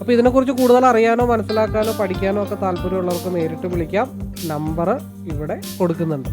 അപ്പോൾ ഇതിനെക്കുറിച്ച് കൂടുതൽ അറിയാനോ മനസ്സിലാക്കാനോ പഠിക്കാനോ ഒക്കെ താല്പര്യമുള്ളവർക്ക് നേരിട്ട് വിളിക്കാം. നമ്പർ ഇവിടെ കൊടുക്കുന്നുണ്ട്.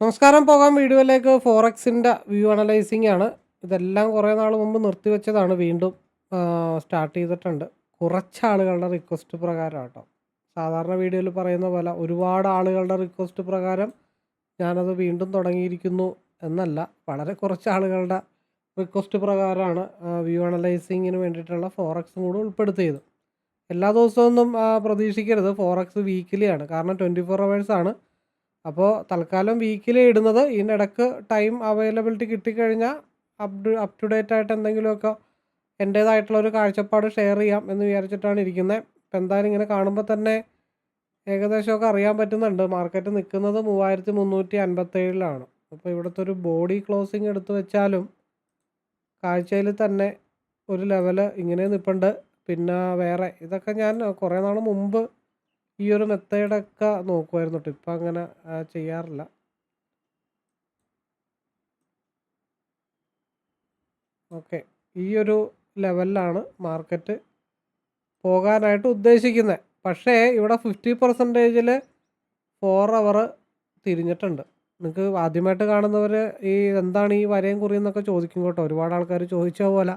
നമസ്കാരം. പോകാം. വീഡിയോയിലേക്ക് ഫോറക്സിന്റെ വ്യൂ അനലൈസിംഗ് ആണ്. ഇതെല്ലാം കുറേ നാൾ മുമ്പ് നിർത്തിവെച്ചതാണ് വീണ്ടും സ്റ്റാർട്ട് ചെയ്തിട്ടുണ്ട്. കുറച്ച് ആളുകളുടെ റിക്വസ്റ്റ് പ്രകാരം കേട്ടോ. സാധാരണ വീഡിയോയിൽ പറയുന്ന പോലെ ഒരുപാട് ആളുകളുടെ റിക്വസ്റ്റ് പ്രകാരം ഞാനത് വീണ്ടും തുടങ്ങിയിരിക്കുന്നു എന്നല്ല. വളരെ കുറച്ച് ആളുകളുടെ റിക്വസ്റ്റ് പ്രകാരമാണ് വ്യൂ അനലൈസിങ്ങിന് വേണ്ടിയിട്ടുള്ള ഫോറക്സും കൂടെ ഉൾപ്പെടുത്തിയത്. എല്ലാ ദിവസമൊന്നും പ്രതീക്ഷിക്കരുത്. ഫോറക്സ് വീക്കിലിയാണ്. കാരണം ട്വന്റി ഫോർ ആണ്. അപ്പോൾ തൽക്കാലം വീക്കിലി ഇടുന്നത്. ഇതിനിടക്ക് ടൈം അവൈലബിലിറ്റി കിട്ടിക്കഴിഞ്ഞാൽ അപ് അപ് ടു ഡേറ്റ് ആയിട്ട് എന്തെങ്കിലുമൊക്കെ എന്റേതായിട്ടുള്ള ഒരു കാഴ്ചപ്പാട് ഷെയർ ചെയ്യാം എന്ന് വിചാരിച്ചിട്ടാണ് ഇരിക്കുന്നത്. ഇപ്പം എന്തായാലും ഇങ്ങനെ കാണുമ്പോൾ തന്നെ ഏകദേശമൊക്കെ അറിയാൻ പറ്റുന്നുണ്ട്. മാർക്കറ്റ് നിൽക്കുന്നത് മൂവായിരത്തി മുന്നൂറ്റി അൻപത്തേഴിലാണ് അപ്പോൾ ഇവിടുത്തെ ഒരു ബോഡി ക്ലോസിങ് എടുത്തു വെച്ചാലും കാഴ്ചയിൽ തന്നെ ഒരു ലെവൽ ഇങ്ങനെ നിൽപ്പുണ്ട് പിന്നെ വേറെ ഇതൊക്കെ ഞാൻ കുറേ നാൾ മുമ്പ് ഈ ഒരു മെത്തേഡൊക്കെ നോക്കുമായിരുന്നു കേട്ടോ ഇപ്പം അങ്ങനെ ചെയ്യാറില്ല. ഓക്കെ. ഈ ഒരു ലെവലിലാണ് മാർക്കറ്റ് പോകാനായിട്ട് ഉദ്ദേശിക്കുന്നത് പക്ഷേ ഇവിടെ ഫിഫ്റ്റി പെർസെന്റേജിൽ ഫോർ അവർ തിരിഞ്ഞിട്ടുണ്ട്. നിങ്ങൾക്ക് ആദ്യമായിട്ട് കാണുന്നവർ ഈ എന്താണ് ഈ വരയും കുറിയും എന്നൊക്കെ ചോദിക്കും കേട്ടോ. ഒരുപാട് ആൾക്കാർ ചോദിച്ച പോലെ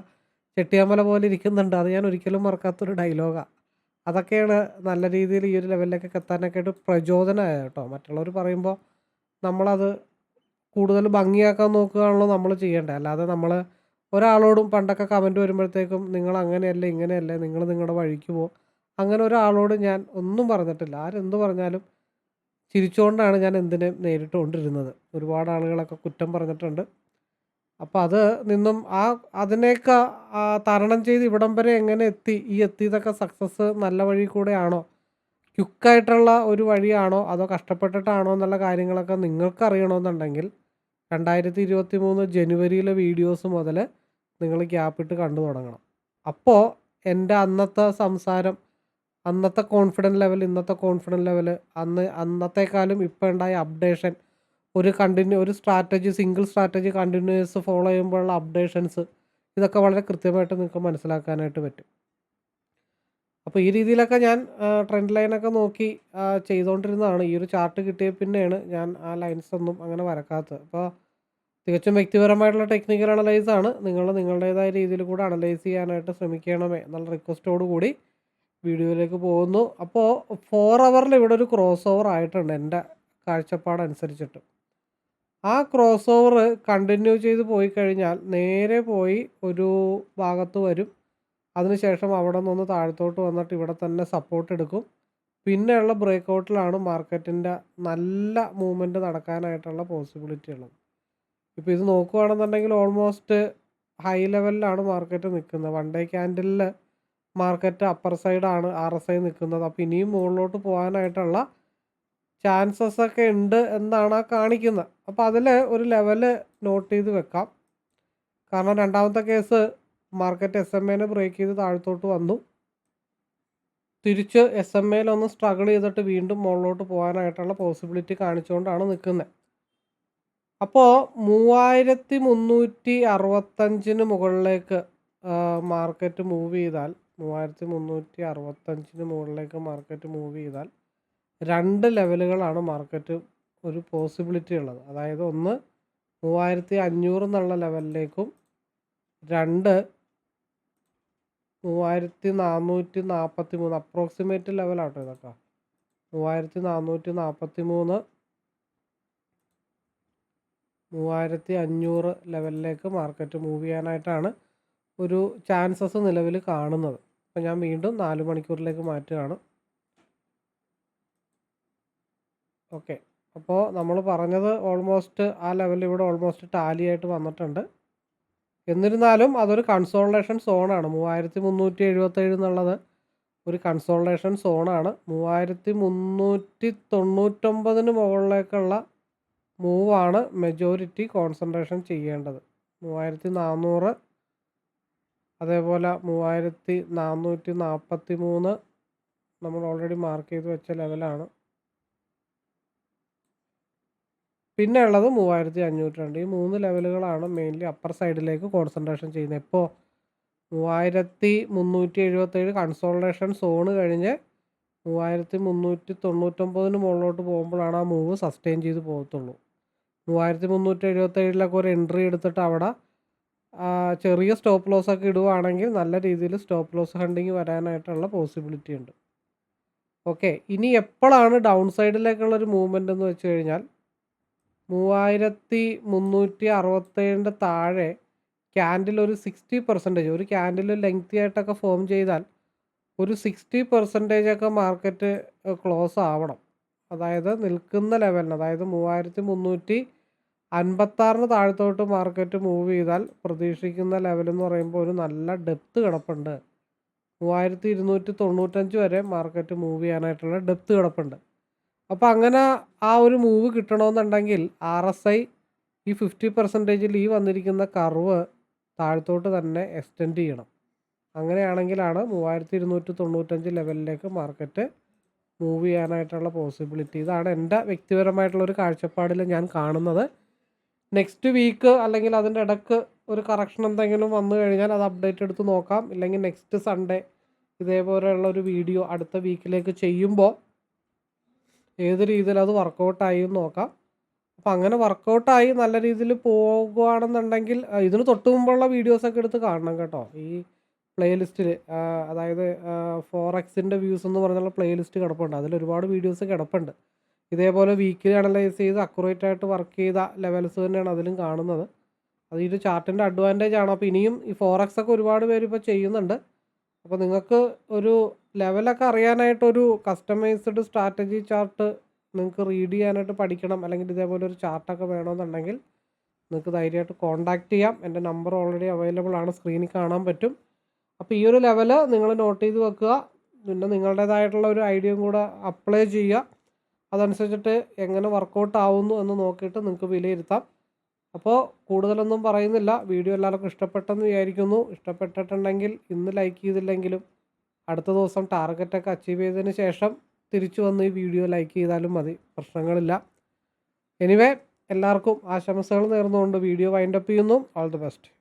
ചെട്ടിയാമല പോലെ ഇരിക്കുന്നുണ്ട്. അത് ഞാൻ ഒരിക്കലും മറക്കാത്തൊരു ഡയലോഗാണ് അതൊക്കെയാണ് നല്ല രീതിയിൽ ഈ ഒരു ലെവലിലേക്കൊക്കെ എത്താനൊക്കെ ആയിട്ട് പ്രചോദനമായ കേട്ടോ. മറ്റുള്ളവർ പറയുമ്പോൾ നമ്മളത് കൂടുതൽ ഭംഗിയാക്കാൻ നോക്കുകയാണല്ലോ നമ്മൾ ചെയ്യേണ്ടത്. അല്ലാതെ നമ്മൾ ഒരാളോടും പണ്ടൊക്കെ കമന്റ് വരുമ്പോഴത്തേക്കും നിങ്ങൾ അങ്ങനെയല്ല ഇങ്ങനെയല്ല നിങ്ങൾ നിങ്ങളുടെ വഴിക്ക് പോകും അങ്ങനെ ഒരാളോട് ഞാൻ ഒന്നും പറഞ്ഞിട്ടില്ല. ആരെന്ത് പറഞ്ഞാലും ചിരിച്ചുകൊണ്ടാണ് ഞാൻ എന്തിനെ നേരിട്ടുകൊണ്ടിരുന്നത്. ഒരുപാട് ആളുകളൊക്കെ കുറ്റം പറഞ്ഞിട്ടുണ്ട്. അപ്പോൾ അത് നിന്നും ആ അതിനെയൊക്കെ തരണം ചെയ്ത് ഇവിടം വരെ എങ്ങനെ എത്തി? ഈ എത്തിയതൊക്കെ സക്സസ് നല്ല വഴി കൂടെയാണോ? ക്യുക്കായിട്ടുള്ള ഒരു വഴിയാണോ? അതോ കഷ്ടപ്പെട്ടിട്ടാണോ എന്നുള്ള കാര്യങ്ങളൊക്കെ നിങ്ങൾക്ക് അറിയണമെന്നുണ്ടെങ്കിൽ രണ്ടായിരത്തി ഇരുപത്തി മൂന്ന് ജനുവരിയിലെ വീഡിയോസ് മുതൽ നിങ്ങൾ ഗ്യാപ്പിട്ട് കണ്ടു തുടങ്ങണം. അപ്പോൾ എന്റെ അന്നത്തെ സംസാരം അന്നത്തെ കോൺഫിഡന്റ് ലെവൽ ഇന്നത്തെ കോൺഫിഡന്റ് ലെവൽ അന്ന് അന്നത്തെക്കാളും ഇപ്പോൾ ഉണ്ടായ അപ്ഡേഷൻ ഒരു കണ്ടിന്യൂ ഒരു strategy single strategy continues follow ചെയ്യുമ്പോഴുള്ള അപ്ഡേഷൻസ് ഇതൊക്കെ വളരെ കൃത്യമായിട്ട് നിങ്ങൾക്ക് മനസ്സിലാക്കാനായിട്ട് പറ്റും. അപ്പോൾ ഈ രീതിയിലൊക്കെ ഞാൻ ട്രെൻഡ് ലൈനൊക്കെ നോക്കി ചെയ്തുകൊണ്ടിരുന്നതാണ് ഈ ഒരു ചാർട്ട് കിട്ടിയ പിന്നെയാണ് ഞാൻ ആ ലൈൻസ് ഒന്നും അങ്ങനെ വരക്കാത്തത്. അപ്പോൾ തികച്ചും വ്യക്തിപരമായിട്ടുള്ള ടെക്നിക്കൽ അനലൈസ് ആണ്. നിങ്ങൾ നിങ്ങളുടേതായ രീതിയിൽ കൂടെ അനലൈസ് ചെയ്യാനായിട്ട് ശ്രമിക്കണമേ എന്നുള്ള റിക്വസ്റ്റോട് കൂടി വീഡിയോയിലേക്ക് പോകുന്നു. അപ്പോൾ ഫോർ അവറിൽ ഇവിടെ ഒരു ക്രോസ് ഓവർ ആയിട്ടുണ്ട് എന്റെ കാഴ്ചപ്പാടനുസരിച്ചിട്ട്. ആ ക്രോസ് ഓവർ കണ്ടിന്യൂ ചെയ്ത് പോയി കഴിഞ്ഞാൽ നേരെ പോയി ഒരു ഭാഗത്ത് വരും. അതിനുശേഷം അവിടെ നിന്ന് താഴത്തോട്ട് വന്നിട്ട് ഇവിടെ തന്നെ സപ്പോർട്ട് എടുക്കും. പിന്നെയുള്ള ബ്രേക്ക് ഔട്ടിലാണ് മാർക്കറ്റിന്റെ നല്ല മൂവ്മെന്റ് നടക്കാനായിട്ടുള്ള പോസിബിലിറ്റി ഉള്ളത്. ഇപ്പോൾ ഇത് നോക്കുകയാണെന്നുണ്ടെങ്കിൽ ഓൾമോസ്റ്റ് ഹൈ ലെവലിലാണ് മാർക്കറ്റ് നിൽക്കുന്നത്. വൺ ഡേ ക്യാൻഡലിൽ മാർക്കറ്റ് അപ്പർ സൈഡാണ് ആർ എസ് ഐ നിൽക്കുന്നത്. അപ്പോൾ ഇനിയും മുകളിലോട്ട് പോകാനായിട്ടുള്ള ചാൻസസ് ഒക്കെ ഉണ്ട് എന്നാണ് ആ കാണിക്കുന്നത്. അപ്പോൾ അതിൽ ഒരു ലെവൽ നോട്ട് ചെയ്ത് വെക്കാം. കാരണം രണ്ടാമത്തെ കേസ് മാർക്കറ്റ് എസ് എം എനെ ബ്രേക്ക് ചെയ്ത് താഴത്തോട്ട് വന്നു. തിരിച്ച് എസ് എം എയിലൊന്ന് സ്ട്രഗിൾ ചെയ്തിട്ട് വീണ്ടും മുകളിലോട്ട് പോകാനായിട്ടുള്ള പോസിബിലിറ്റി കാണിച്ചുകൊണ്ടാണ് നിൽക്കുന്നത്. അപ്പോൾ മൂവായിരത്തി മുന്നൂറ്റി അറുപത്തഞ്ചിന് മുകളിലേക്ക് മാർക്കറ്റ് മൂവ് ചെയ്താൽ മൂവായിരത്തി മുന്നൂറ്റി അറുപത്തഞ്ചിന് മുകളിലേക്ക് മാർക്കറ്റ് മൂവ് ചെയ്താൽ രണ്ട് ലെവലുകളാണ് മാർക്കറ്റ് ഒരു പോസിബിലിറ്റി ഉള്ളത്. അതായത് ഒന്ന് മൂവായിരത്തി അഞ്ഞൂറ് എന്നുള്ള ലെവലിലേക്കും രണ്ട് മൂവായിരത്തി നാനൂറ്റി നാൽപ്പത്തി മൂന്ന് അപ്രോക്സിമേറ്റ് ലെവലാട്ടോ ഇതൊക്കെ. മൂവായിരത്തി നാനൂറ്റി നാൽപ്പത്തി മൂന്ന് മൂവായിരത്തി അഞ്ഞൂറ് ലെവലിലേക്ക് മാർക്കറ്റ് മൂവ് ചെയ്യാനായിട്ടാണ് ഒരു ചാൻസസ് നിലവിൽ കാണുന്നത്. അപ്പോൾ ഞാൻ വീണ്ടും നാല് മണിക്കൂറിലേക്ക് മാറ്റുകയാണ്. ഓക്കെ. അപ്പോൾ നമ്മൾ പറഞ്ഞത് ഓൾമോസ്റ്റ് ആ ലെവലിൽ ഇവിടെ ഓൾമോസ്റ്റ് ടാലി ആയിട്ട് വന്നിട്ടുണ്ട്. എന്നിരുന്നാലും അതൊരു കൺസോൾട്ടേഷൻ സോണാണ് മൂവായിരത്തി മുന്നൂറ്റി എഴുപത്തേഴ് എന്നുള്ളത് ഒരു കൺസോൾട്ടേഷൻ സോണാണ് മൂവായിരത്തി മുന്നൂറ്റി തൊണ്ണൂറ്റൊമ്പതിന് മുകളിലേക്കുള്ള മൂവാണ് മെജോറിറ്റി കോൺസെൻട്രേഷൻ ചെയ്യേണ്ടത്. മൂവായിരത്തി നാനൂറ് അതേപോലെ മൂവായിരത്തി നാനൂറ്റി നാൽപ്പത്തി മൂന്ന് നമ്മൾ ഓൾറെഡി മാർക്ക് ചെയ്ത് വെച്ച ലെവലാണ് പിന്നെ ഉള്ളത് മൂവായിരത്തി അഞ്ഞൂറ്റി രണ്ട് ഈ മൂന്ന് ലെവലുകളാണ് മെയിൻലി അപ്പർ സൈഡിലേക്ക് കോൺസെൻട്രേഷൻ ചെയ്യുന്നത് ഇപ്പോൾ മൂവായിരത്തി മുന്നൂറ്റി എഴുപത്തേഴ് കൺസോൾട്ടേഷൻ സോണ് കഴിഞ്ഞ് മൂവായിരത്തി മുന്നൂറ്റി തൊണ്ണൂറ്റൊമ്പതിന് മുകളിലോട്ട് പോകുമ്പോഴാണ് ആ മൂവ് സസ്റ്റെയിൻ ചെയ്ത് പോകത്തുള്ളൂ. മൂവായിരത്തി മുന്നൂറ്റി എഴുപത്തേഴിലൊക്കെ ഒരു എൻട്രി എടുത്തിട്ട് അവിടെ ചെറിയ സ്റ്റോപ്പ് ലോസ് ഒക്കെ ഇടുവാണെങ്കിൽ നല്ല രീതിയിൽ സ്റ്റോപ്പ് ലോസ് ഹണ്ടിങ് വരാനായിട്ടുള്ള പോസിബിലിറ്റി ഉണ്ട്. ഓക്കെ ഇനി എപ്പോഴാണ് ഡൗൺ സൈഡിലേക്കുള്ള ഒരു മൂവ്മെന്റ് എന്ന് വെച്ച് കഴിഞ്ഞാൽ മൂവായിരത്തി മുന്നൂറ്റി അറുപത്തേഴിന്റെ താഴെ ക്യാൻഡിൽ ഒരു സിക്സ്റ്റി പെർസെന്റേജ് ഒരു ക്യാൻഡിൽ ലെങ്തി ആയിട്ടൊക്കെ ഫോം ചെയ്താൽ ഒരു സിക്സ്റ്റി പെർസെന്റേജ് ഒക്കെ മാർക്കറ്റ് ക്ലോസ് ആവണം. അതായത് നിൽക്കുന്ന ലെവലിന് അതായത് മൂവായിരത്തി മുന്നൂറ്റി അൻപത്താറിന് താഴത്തോട്ട് മാർക്കറ്റ് മൂവ് ചെയ്താൽ പ്രതീക്ഷിക്കുന്ന ലെവൽ എന്ന് പറയുമ്പോൾ ഒരു നല്ല ഡെപ്ത് കിടപ്പുണ്ട്. മൂവായിരത്തി ഇരുന്നൂറ്റി തൊണ്ണൂറ്റഞ്ച് വരെ മാർക്കറ്റ് മൂവ് ചെയ്യാനായിട്ടുള്ള ഡെപ്ത് കിടപ്പുണ്ട്. അപ്പോൾ അങ്ങനെ ആ ഒരു മൂവ് കിട്ടണമെന്നുണ്ടെങ്കിൽ ആർ എസ് ഐ ഈ ഫിഫ്റ്റി പെർസെന്റേജിൽ ഈ വന്നിരിക്കുന്ന കർവ് താഴത്തോട്ട് തന്നെ എക്സ്റ്റെൻഡ് ചെയ്യണം. അങ്ങനെയാണെങ്കിലാണ് മൂവായിരത്തി ഇരുന്നൂറ്റി തൊണ്ണൂറ്റഞ്ച് ലെവലിലേക്ക് മാർക്കറ്റ് മൂവ് ചെയ്യാനായിട്ടുള്ള പോസിബിലിറ്റി ഇതാണ് എന്റെ വ്യക്തിപരമായിട്ടുള്ള ഒരു കാഴ്ചപ്പാടിൽ ഞാൻ കാണുന്നത്. നെക്സ്റ്റ് വീക്ക് അല്ലെങ്കിൽ അതിന്റെ ഇടയ്ക്ക് ഒരു കറക്ഷൻ എന്തെങ്കിലും വന്നു കഴിഞ്ഞാൽ അത് അപ്ഡേറ്റ് എടുത്ത് നോക്കാം. ഇല്ലെങ്കിൽ നെക്സ്റ്റ് സൺഡേ ഇതേപോലെയുള്ള ഒരു വീഡിയോ അടുത്ത വീക്കിലേക്ക് ചെയ്യുമ്പോൾ ഏത് രീതിയിൽ അത് വർക്കൗട്ടായി എന്ന് നോക്കാം. അപ്പം അങ്ങനെ വർക്കൗട്ടായി നല്ല രീതിയിൽ പോകുകയാണെന്നുണ്ടെങ്കിൽ ഇതിന് തൊട്ട് മുമ്പുള്ള വീഡിയോസൊക്കെ എടുത്ത് കാണണം കേട്ടോ. ഈ പ്ലേലിസ്റ്റിൽ അതായത് ഫോർ എക്സിന്റെ വ്യൂസ് എന്ന് പറഞ്ഞുള്ള പ്ലേലിസ്റ്റ് കിടപ്പുണ്ട്. അതിൽ ഒരുപാട് വീഡിയോസ് കിടപ്പുണ്ട്. ഇതേപോലെ വീക്കിലി അനലൈസ് ചെയ്ത് അക്യുറേറ്റ് ആയിട്ട് വർക്ക് ചെയ്ത ലെവൽസ് തന്നെയാണ് അതിലും കാണുന്നത്. അത് ഈ ഒരു ചാർട്ടിന്റെ അഡ്വാന്റേജ് ആണ്. അപ്പോൾ ഇനിയും ഈ ഫോർ ഒക്കെ ഒരുപാട് പേര് ഇപ്പോൾ ചെയ്യുന്നുണ്ട്. അപ്പോൾ നിങ്ങൾക്ക് ഒരു ലെവലൊക്കെ അറിയാനായിട്ടൊരു കസ്റ്റമൈസ്ഡ് സ്ട്രാറ്റജി ചാർട്ട് നിങ്ങൾക്ക് റീഡ് ചെയ്യാനായിട്ട് പഠിക്കണം. അല്ലെങ്കിൽ ഇതേപോലെ ഒരു ചാർട്ടൊക്കെ വേണമെന്നുണ്ടെങ്കിൽ നിങ്ങൾക്ക് ധൈര്യമായിട്ട് കോൺടാക്റ്റ് ചെയ്യാം. എന്റെ നമ്പർ ഓൾറെഡി അവൈലബിൾ ആണ്. സ്ക്രീനിൽ കാണാൻ പറ്റും. അപ്പോൾ ഈ ഒരു ലെവൽ നിങ്ങൾ നോട്ട് ചെയ്ത് വെക്കുക. പിന്നെ നിങ്ങളുടേതായിട്ടുള്ള ഒരു ഐഡിയയും കൂടെ അപ്ലൈ ചെയ്യുക. അതനുസരിച്ചിട്ട് എങ്ങനെ വർക്കൗട്ട് ആവുന്നു എന്ന് നോക്കിയിട്ട് നിങ്ങൾക്ക് വിലയിരുത്താം. അപ്പോൾ കൂടുതലൊന്നും പറയുന്നില്ല. വീഡിയോ എല്ലാവർക്കും ഇഷ്ടപ്പെട്ടെന്ന് വിചാരിക്കുന്നു. ഇഷ്ടപ്പെട്ടിട്ടുണ്ടെങ്കിൽ ഇന്ന് ലൈക്ക് ചെയ്തില്ലെങ്കിലും അടുത്ത ദിവസം ടാർഗറ്റൊക്കെ അച്ചീവ് ചെയ്തതിന് ശേഷം തിരിച്ചു വന്ന് ഈ വീഡിയോ ലൈക്ക് ചെയ്താലും മതി. പ്രശ്നങ്ങളില്ല. എനിവേ എല്ലാവർക്കും ആശംസകൾ നേർന്നുകൊണ്ട് വീഡിയോ വൈൻഡപ്പ് ചെയ്യുന്നു. All the best